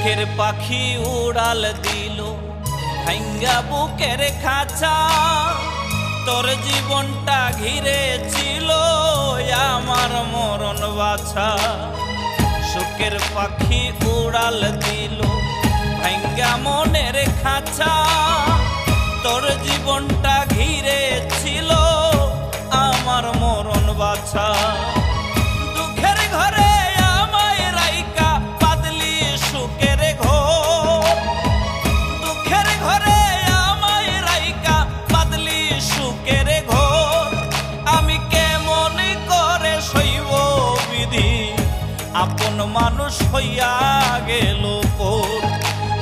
সুখের পাখি উড়াল দিল ভাঙ্গা বুকের খাঁচা। তোর জীবনটা ঘিরে ছিল আমার মরণ বাছা। সুখের পাখি উড়াল দিল ভাঙ্গা মনের খাঁচা। তোর জীবনটা ঘিরে আপন মানুষ হইয়া গেল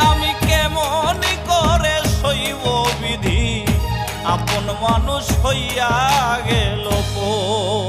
আমি কেমন করে সইব বিধি? আপন মানুষ হইয়া গেল পর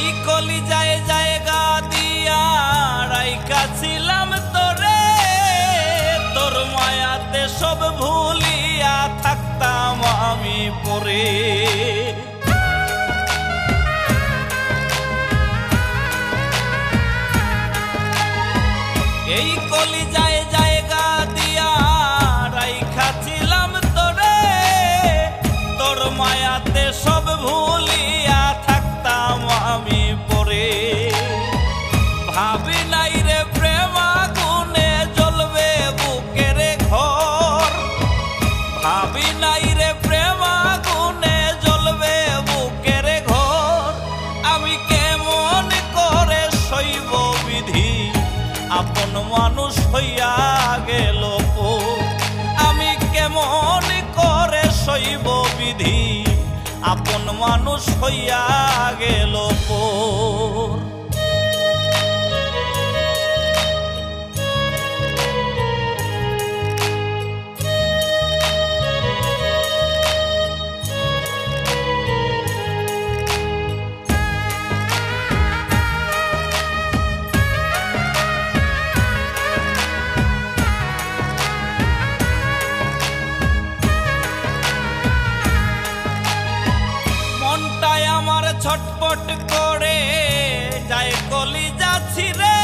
এই কলি যায় জায়গা দিয়া মায়াতে সব ভুলিয়া থাকতাম আমি এই কলি যায় ভাবি নাই রে প্রেম আগুনে জ্বলবে বুকের ঘর। আমি কেমন করে শৈব বিধি? আপন মানুষ হইয়া গেল। আমি কেমন করে শৈব বিধি? আপন মানুষ হইয়া গেল পর ছটপট করে যায় কলি যাচ্ছি রে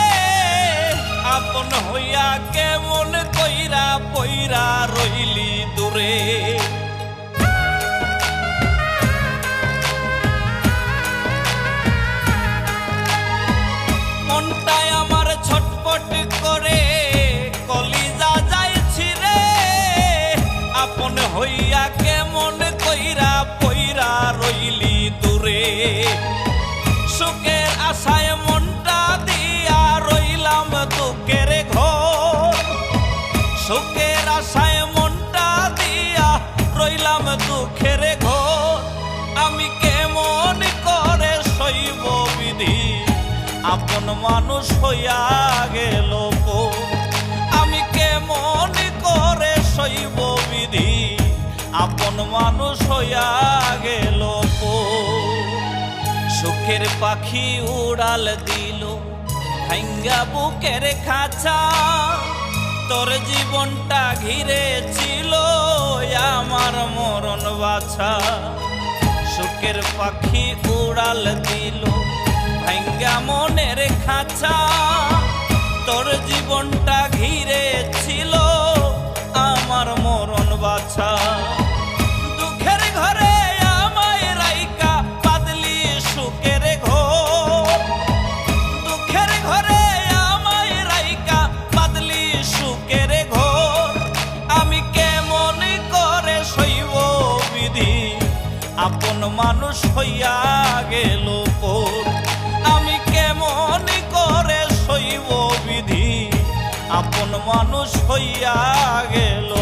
আপন হইয়া কেমন কইরা পইরা রইলি। মানুষ হইয়া গেল। আমি কেমন করে শৈব বিধি? আপন মানুষ হইয়া গেল সুখের পাখি উড়াল দিল ভাঙ্গা বুকের খাঁচা। তোর জীবনটা ঘিরে ছিল আমার মরণ বাছা। সুখের পাখি উড়াল দিল ভাঙ্গা মনের খাঁচা। তোর জীবনটা ঘিরে ছিল আমার মরণ বাছা। দুঃখের ঘরে রাইকা দুঃখের ঘরে রাইকা আমি করে আপন মানুষ হইয়া গেল পর মানুষ হইয়া গেল।